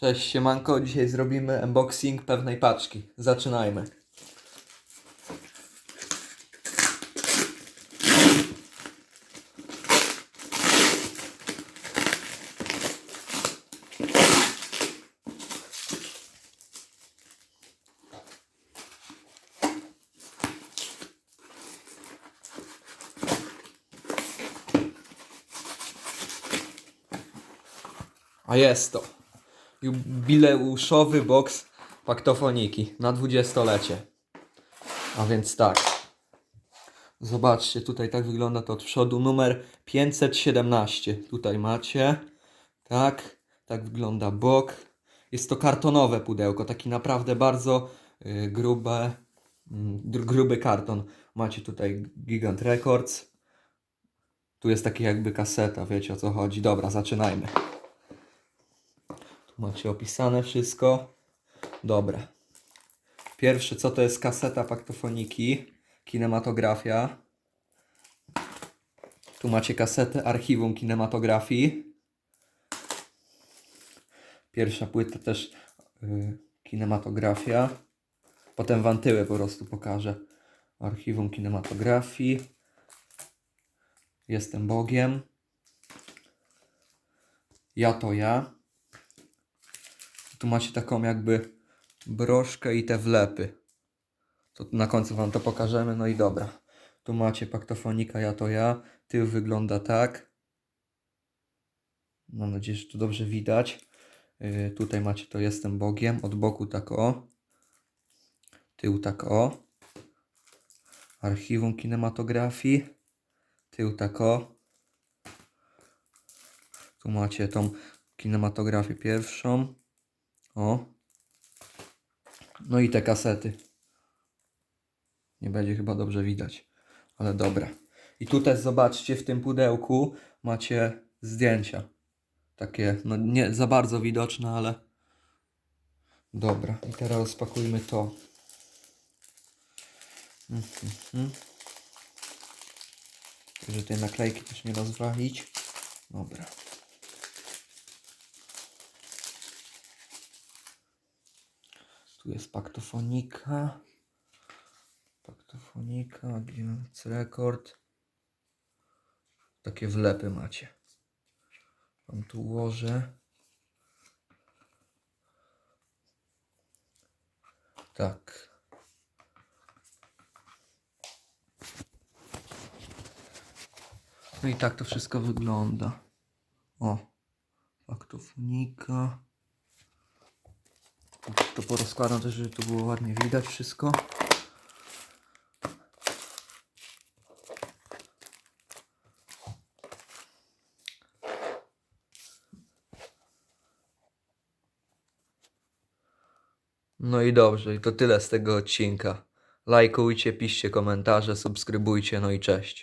Cześć siemanko, dzisiaj zrobimy unboxing pewnej paczki. Zaczynajmy. A jest to. Jubileuszowy box paktofoniki na dwudziestolecie. A więc tak. Zobaczcie, tutaj tak wygląda to od przodu. Numer 517. Tutaj macie. Tak. Tak wygląda bok. Jest to kartonowe pudełko. Taki naprawdę bardzo y, grube, dr- gruby karton. Macie tutaj Gigant Records. Tu jest taki jakby kaseta, wiecie o co chodzi. Dobra, zaczynajmy. Macie opisane wszystko. Dobra. Pierwsze, co to jest kaseta paktofoniki, kinematografia. Tu macie kasetę archiwum kinematografii. Pierwsza płyta też y, kinematografia. Potem wam tyły po prostu pokażę. Archiwum kinematografii. Jestem Bogiem. Ja to ja. Tu macie taką jakby broszkę i te wlepy. To na końcu wam to pokażemy, no i dobra. Tu macie paktofonika, ja to ja. Tył wygląda tak. Mam nadzieję, że to dobrze widać. Yy, tutaj macie to jestem Bogiem. Od boku tak o. Tył tak o. Archiwum kinematografii. Tył tak o. Tu macie tą kinematografię pierwszą. O. No i te kasety. Nie będzie chyba dobrze widać, ale dobra. I tutaj zobaczcie, w tym pudełku macie zdjęcia. Takie, no nie za bardzo widoczne, ale dobra. I teraz rozpakujmy to. Mhm. Żeby tej naklejki też nie rozwalić. Dobra. Tu jest paktofonika. Paktofonika, Giants Record. Takie wlepy macie. Wam tu ułożę. Tak. No i tak to wszystko wygląda. O, paktofonika. To porozkładam też, żeby to było ładnie widać wszystko. No i dobrze, i to tyle z tego odcinka. Lajkujcie, piszcie komentarze, subskrybujcie, no i cześć.